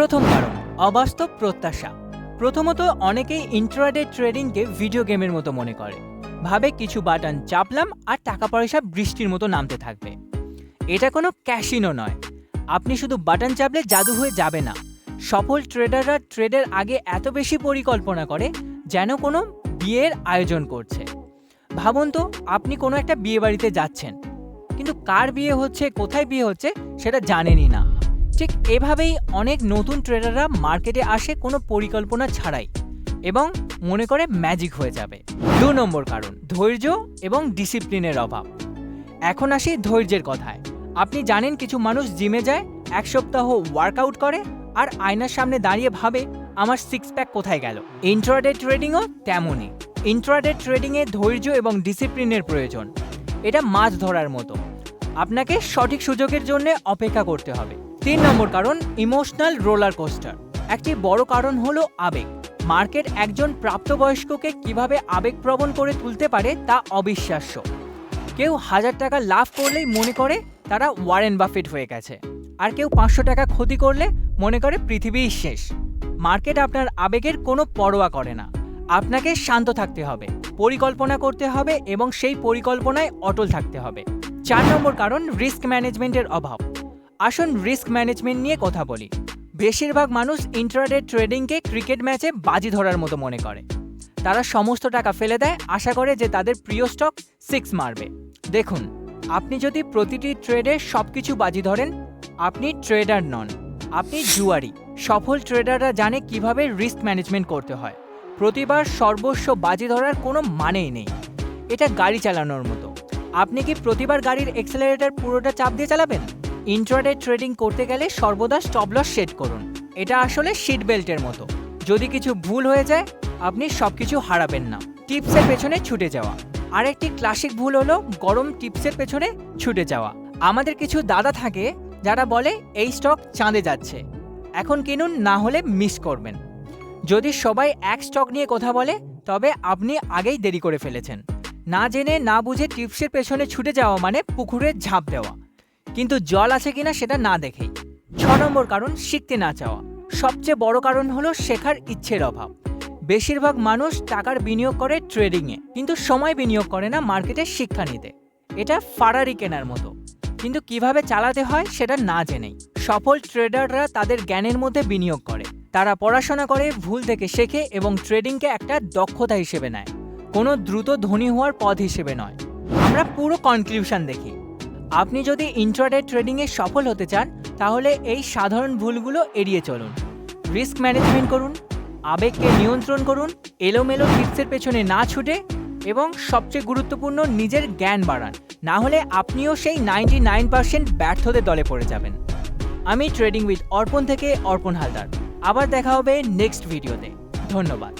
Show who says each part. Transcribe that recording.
Speaker 1: প্রথম কারণ, অবাস্তব প্রত্যাশা। প্রথমত, অনেকেই ইন্ট্রাডে ট্রেডিংকে ভিডিও গেমের মতো মনে করে। ভাবে কিছু বাটন চাপলাম আর টাকা পয়সা বৃষ্টির মতো নামতে থাকবে। এটা কোনো ক্যাশিনো নয়। আপনি শুধু বাটন চাপলে জাদু হয়ে যাবে না। সফল ট্রেডাররা ট্রেডের আগে এত বেশি পরিকল্পনা করে যেন কোনো বিয়ের আয়োজন করছে। ভাবুন তো, আপনি কোনো একটা বিয়ে বাড়িতে যাচ্ছেন। কিন্তু কার বিয়ে হচ্ছে, কোথায় বিয়ে হচ্ছে, সেটা জানেনই না। ঠিক এভাবেই অনেক নতুন ট্রেডাররা মার্কেটে আসে কোনো পরিকল্পনা ছাড়াই এবং মনে করে ম্যাজিক হয়ে যাবে। দু নম্বর কারণ, ধৈর্য এবং ডিসিপ্লিনের অভাব। এখন আসি ধৈর্যের কথায়। আপনি জানেন কিছু মানুষ জিমে যায়, এক সপ্তাহ ওয়ার্কআউট করে আর আয়নার সামনে দাঁড়িয়ে ভাবে, আমার সিক্স প্যাক কোথায় গেল? ইন্ট্রাডে ট্রেডিংও তেমনই। ইন্ট্রাডে ট্রেডিংয়ে ধৈর্য এবং ডিসিপ্লিনের প্রয়োজন। এটা মাছ ধরার মতো। আপনাকে সঠিক সুযোগের জন্য অপেক্ষা করতে হবে। তিন নম্বর কারণ ইমোশনাল রোলার কোস্টার একটি বড় কারণ হলো আবেগ। মার্কেট একজন প্রাপ্তবয়স্ককে কীভাবে আবেগপ্রবণ করে তুলতে পারে তা অবিশ্বাস্য। কেউ হাজার টাকা লাভ করলেই মনে করে তারা ওয়ারেন বাফেট হয়ে গেছে। আর কেউ পাঁচশো টাকা ক্ষতি করলে মনে করে পৃথিবীই শেষ। মার্কেট আপনার আবেগের কোনো পরোয়া করে না। আপনাকে শান্ত থাকতে হবে, পরিকল্পনা করতে হবে এবং সেই পরিকল্পনায় অটল থাকতে হবে। চার নম্বর কারণ রিস্ক ম্যানেজমেন্টের অভাব। আসুন রিস্ক ম্যানেজমেন্ট নিয়ে কথা বলি। বেশিরভাগ মানুষ ইন্ট্রাডে ট্রেডিংকে ক্রিকেট ম্যাচে বাজি ধরার মতো মনে করে। তারা সমস্ত টাকা ফেলে দেয়, আশা করে যে তাদের প্রিয় স্টক সিক্স মারবে। দেখুন, আপনি যদি প্রতিটি ট্রেডে সব কিছু বাজি ধরেন, আপনি ট্রেডার নন। আপনি জুয়ারি। সফল ট্রেডাররা জানে কীভাবে রিস্ক ম্যানেজমেন্ট করতে হয়। প্রতিবার সর্বস্ব বাজি ধরার কোনো মানেই নেই। এটা গাড়ি চালানোর মতো। আপনি কি প্রতিবার গাড়ির এক্সেলারেটার পুরোটা চাপ দিয়ে চালাবেন? ইন্ট্রাডে ট্রেডিং করতে গেলে সর্বদা স্টপ লস সেট করুন। এটা আসলে সিট বেল্টের মতো। যদি কিছু ভুল হয়ে যায়, আপনি সব কিছু হারাবেন না। টিপসের পেছনে ছুটে যাওয়া। আরেকটি ক্লাসিক ভুল হলো, গরম টিপসের পেছনে ছুটে যাওয়া। আমাদের কিছু দাদা থাকে, যারা বলে, এই স্টক চাঁদে যাচ্ছে। এখন কিনুন, না হলে মিস করবেন। যদি সবাই এক স্টক নিয়ে কথা বলে, তবে আপনি আগেই দেরি করে ফেলেছেন। না জেনে, না বুঝে টিপসের পেছনে ছুটে যাওয়া মানে পুকুরে ঝাঁপ দেওয়া। কিন্তু জল আছে কিনা সেটা না দেখেই। ছ নম্বর কারণ, শিখতে না চাওয়া। সবচেয়ে বড় কারণ হলো শেখার ইচ্ছের অভাব। বেশিরভাগ মানুষ টাকার বিনিয়োগ করে ট্রেডিংয়ে, কিন্তু সময় বিনিয়োগ করে না মার্কেটে শিক্ষা নিতে। এটা ফারারি কেনার মতো। কিন্তু কীভাবে চালাতে হয় সেটা না জেনেই। সফল ট্রেডাররা তাদের জ্ঞানের মধ্যে বিনিয়োগ করে। তারা পড়াশোনা করে, ভুল থেকে শেখে এবং ট্রেডিংকে একটা দক্ষতা হিসেবে নেয়। কোনো দ্রুত ধনী হওয়ার পথ হিসেবে নয়। আমরা পুরো কনক্লিউশন দেখি। আপনি যদি ইন্ট্রাডে ট্রেডিংয়ে সফল হতে চান, তাহলে এই সাধারণ ভুলগুলো এড়িয়ে চলুন। রিস্ক ম্যানেজমেন্ট করুন, আবেগকে নিয়ন্ত্রণ করুন, এলোমেলো টিপসের পেছনে না ছুটে, এবং সবচেয়ে গুরুত্বপূর্ণ, নিজের জ্ঞান বাড়ান। না হলে আপনিও সেই নাইনটি নাইন পার্সেন্ট ব্যর্থদের দলে পড়ে যাবেন। আমি ট্রেডিং উইথ অর্পণ থেকে অর্পণ হালদার। আবার দেখা হবে নেক্সট ভিডিওতে ধন্যবাদ।